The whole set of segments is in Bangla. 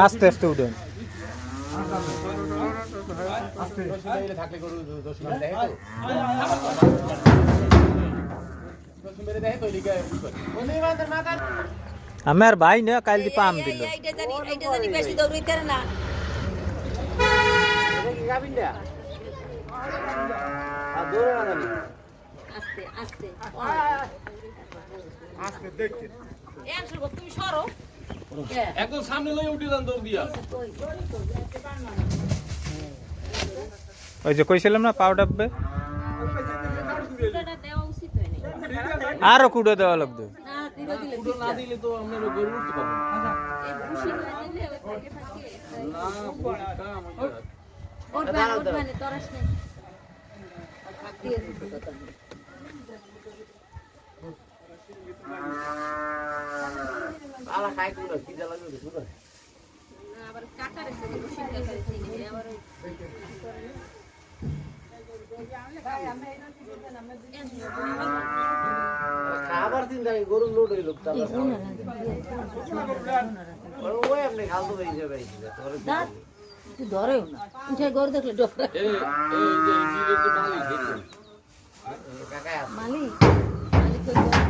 আস্তে আস্তে উঠেন থাকলে গরু দর্শন দেখে তো দর্শন দেখে তো লিখে আমি ভাই না কাল দি পাম দিল এইটা জানি এইটা জানি বেশি দৌড়াইতে না আস্তে আস্তে আস্তে দেখতে। তুমি সরো। একদম সামনে লই উঠে যান দৌড় দিয়া। ওই যে কইছিলাম না পাও ডাববে আরও কুড়ো দেওয়া লাগবে। না দিলে দিলে না দিলে তো আপনার গরু উঠতে পারব না। এই ভুসি গুলা দিলে ওই থাকে থাকে না ভুট্টা আমাকে উঠবে উঠবে তরাস নেই। আলা খাই কুড়া কি জ্বালা লাগবে কুড়া না, আবার ভুসি কাটার এসে নিয়ে আবার খাবার চিন্তা নেই গরু লোড হইল ওই আপনি খালতো হয়ে যাবে ধরেও না। উঠে গরু দেখলে ডোকরা মালিক মালিক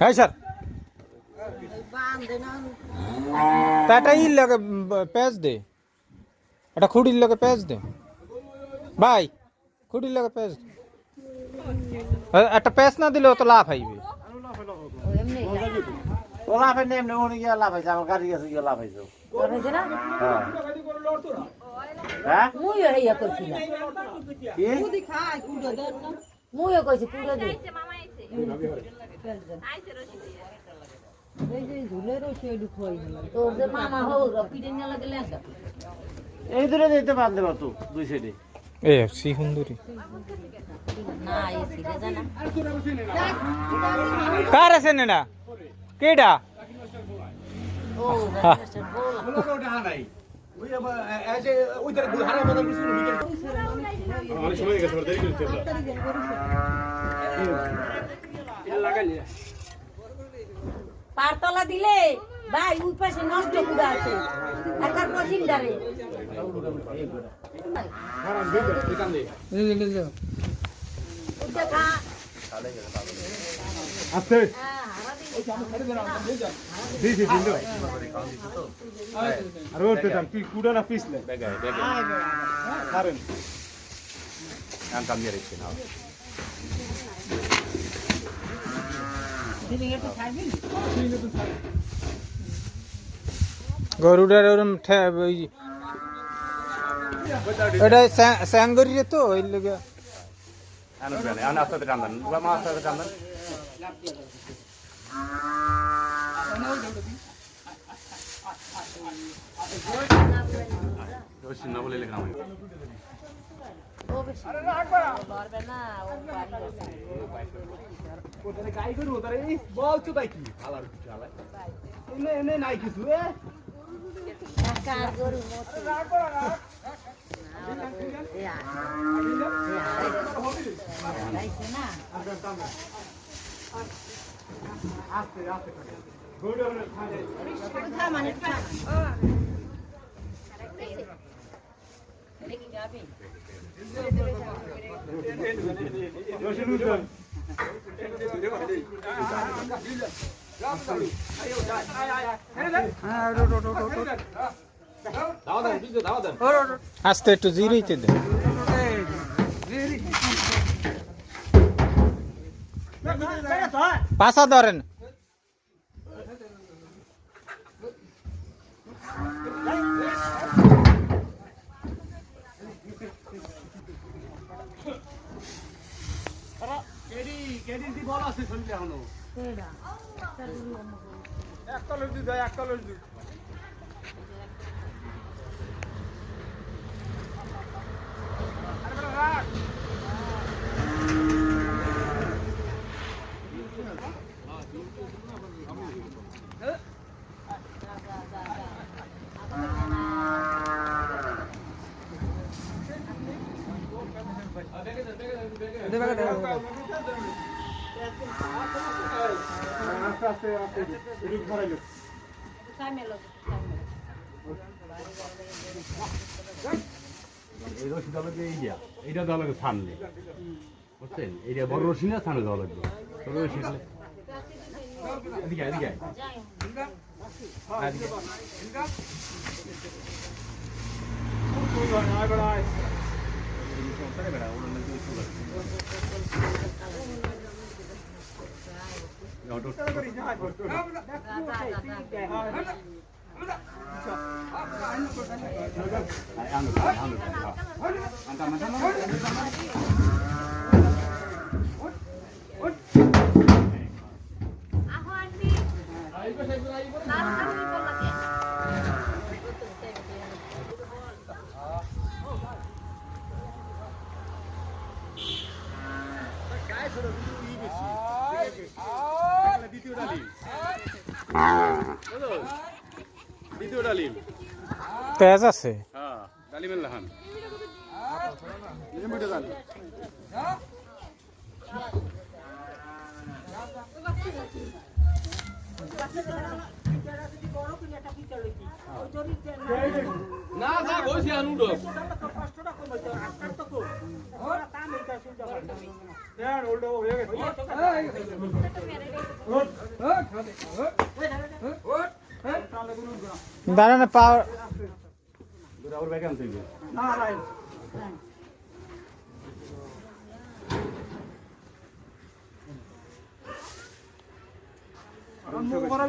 হ্যাঁ স্যার। তা এটা ইর লগে পেঁচ দে। এটা খুঁড়ির লগে পেঁচ দে। ভাই খুঁড়ির লগে পেঁচ দে। একটা পেঁচ না দিলে অত লাভ হইবে? ও লাভ হয় না এমনি গিয়ে লাভ হয়েছে আমার গাড়ি গেছে গিয়ে লাভ হয়েছে না? হ্যাঁ। হ্যাঁ? মুইও করছিলাম। কি? মুইও কইছি পুরো দে। তোর যে মামা হোক পিঠে নিয়ে লাগে লেখা এই দূরে যেতে পারতে পারতো দুই সাইডে। এ সি সুন্দরী। না এই সিরে জানা কার আছে না কেডা? ও রাস্তার বলা। পারতলা দিলে ভাই ওই পাশে নষ্ট করে আছে। একার পছিন ডারে দেখা আস্তে দিছি দিল আর ওর তো তুই কুড়া না পিছলে কারণ গরুটার ওরম ঠে- ওই এটা স্যাঙ্গরি রে তো ওই লগে না পারি গাই গরু তারে এই বলছো তাই কি আলার কিছু আলাই এনে এনে নাই কিছু এ একার গরু মতো না আস্তে একটু জিরাইতে দে। পাশা ধরেন। কেডির দি বল আছে শরীরে এখনও কেডা এক কলের দুধ হয় এক কলের দুধ আস্তে আস্তে এই এইটা এইটা দেওয়া লাগবে সামনে বুঝছেন? এইটা বড় রশি না সামনে দেওয়া লাগবে। ছোট রশি এদিকে। এদিকে আয়। আয়, আনো, আনো, আনো, আনো। আনটা, আনটা, আনটা, আনটা। দ্বিতীয় ডালিম বুঝলো? দ্বিতীয় ডালিম পেঁয়াজ আছে ডালিমের লাহান লিমিটে ডালিম না থাক হইছে আনুডো দাঁড়া না পাও আবার ব্যাগে আনতে হইবে।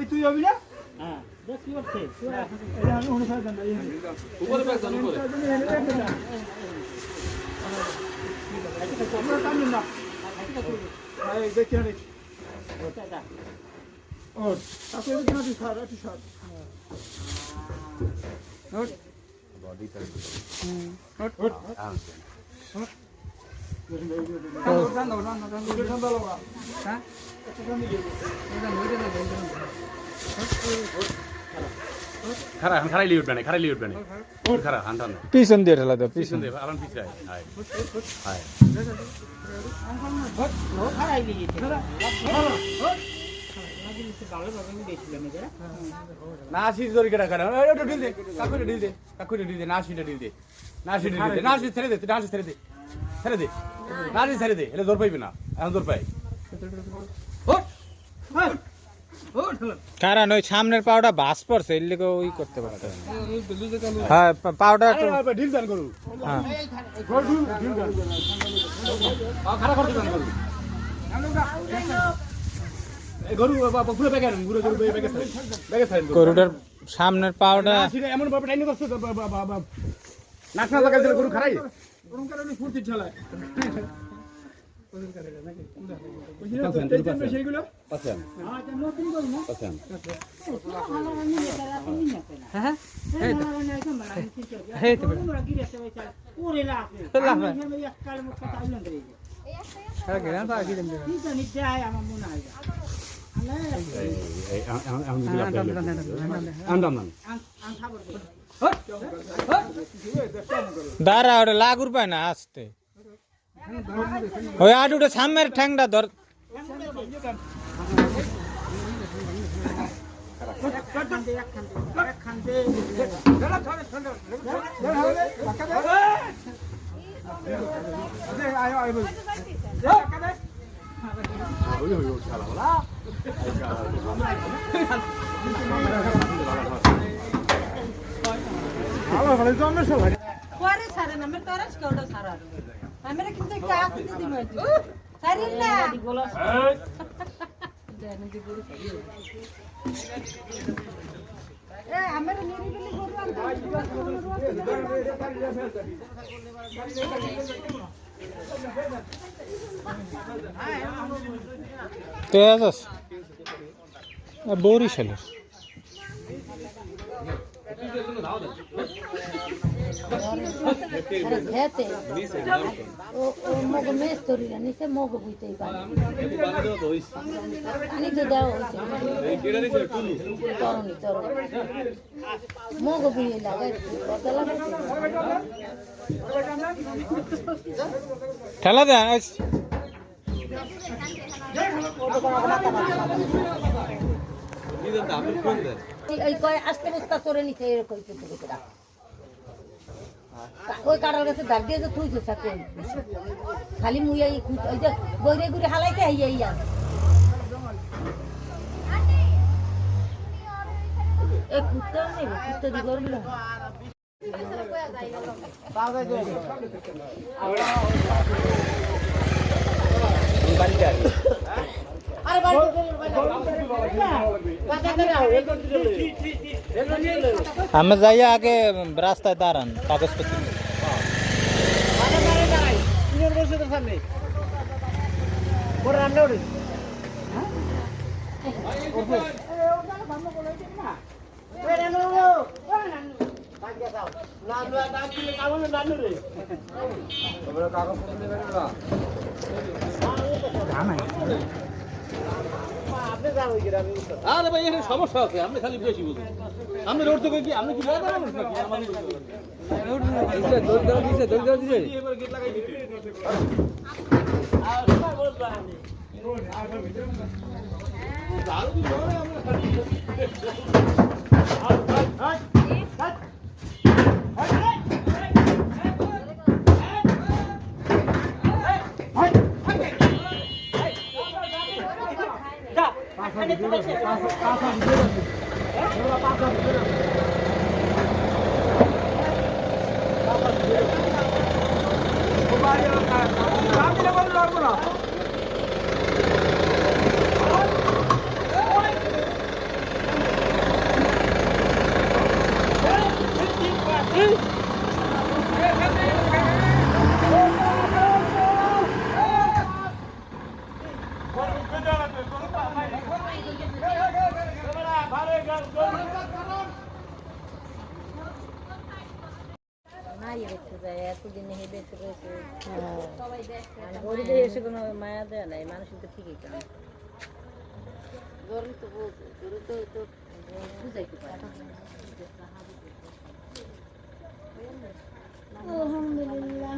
তুই যাবি না Hayır mekanik. Ortada. Ort. Takıldı kına düşer, düşer. Ort. Body tarafı. Ort. Ort. Ort. Oradan da oradan oradan oradan da oradan. Ha? Oradan da geliyor. Oradan oradan da oradan. Ort. Ort. খারা হান খারাই লিয়ে উঠবে না খারাই লিয়ে উঠবে না। খারা হান টান পিছন দিয়ে ঠেলা দাও পিছন পিছন। দে আরাম পিছে আয় হায় না আসিস ধরে কেটা কাটা। ওটা ঢিল দে কাকুরে ঢিল দে কাকুরে ঢিল দে না আসিটা ঢিল দে না আসিটা ঢিল দে না আসিস ছেড়ে দে তুই না ছেড়ে দে ছেড়ে দে না আসিস ছেড়ে দে এলে দৌড় পাইবি না এখন দৌড় পাই। কারণ ওই সামনের পাউডার বাস পড়ছে এর লিগে ওই করতে পারতে হবে হ্যাঁ পাউডার একটু ঢিল দান করু। হ্যাঁ। পুরো পুরো। গরুটার সামনের পাউডার এমন লাগাইছিল গরু খারাই ওরকম কারণে ফুর্তি ঠেলায়। দাঁড়া ওটা লাগুর পায় না আসতে। ওই আটুটা সামনের ঠ্যাংটা ধর। ওই ওই শালা বলা পরে সারে না, আমি তোরা কেউটা সারা আমরা কিন্তু একটা আসতে দিই মাঝে সারি না। এ আমরা নিরিবিলি গরু আনতে আছে বরিশালের হেতে ও ও মগ মেস তরিলা নিচে মগ বুইতেই পারে আনি তো দাও হইছে তরণি তরণি মগ বুইয়ে লাগাইছে ঠেলা দেন। এই বস্তা করে নিচে এরকম। ওই কাটার কাছে দাগ দিয়ে যে থুইছে সাথে খালি মুই এই ওই যে গৈরে গুড়ি হালাইতে আইয়া ইয়া এ কুত্তা নেই কুত্তা দি করবি না আমি যাই আগে রাস্তায় দাঁড়ান কাগজপত্র নিয়ে। আরে ভাই এখানে সমস্যা আছে আপনি খালি বেশি বুঝুন আপনি রোড থেকে কি আপনি কি মানুষ নাকি? আমাদের এবার গেট লাগাই দিতে দারুণ বড় আমরা খালি নাই দেখতে যায় এতদিন হে দেখতে রয়েছে গরিবে এসে কোনো মায়া দেয় নাই মানুষের তো ঠিকই কাম গরিব তো গরু তো তো বুঝাইতে পারে আলহামদুলিল্লাহ।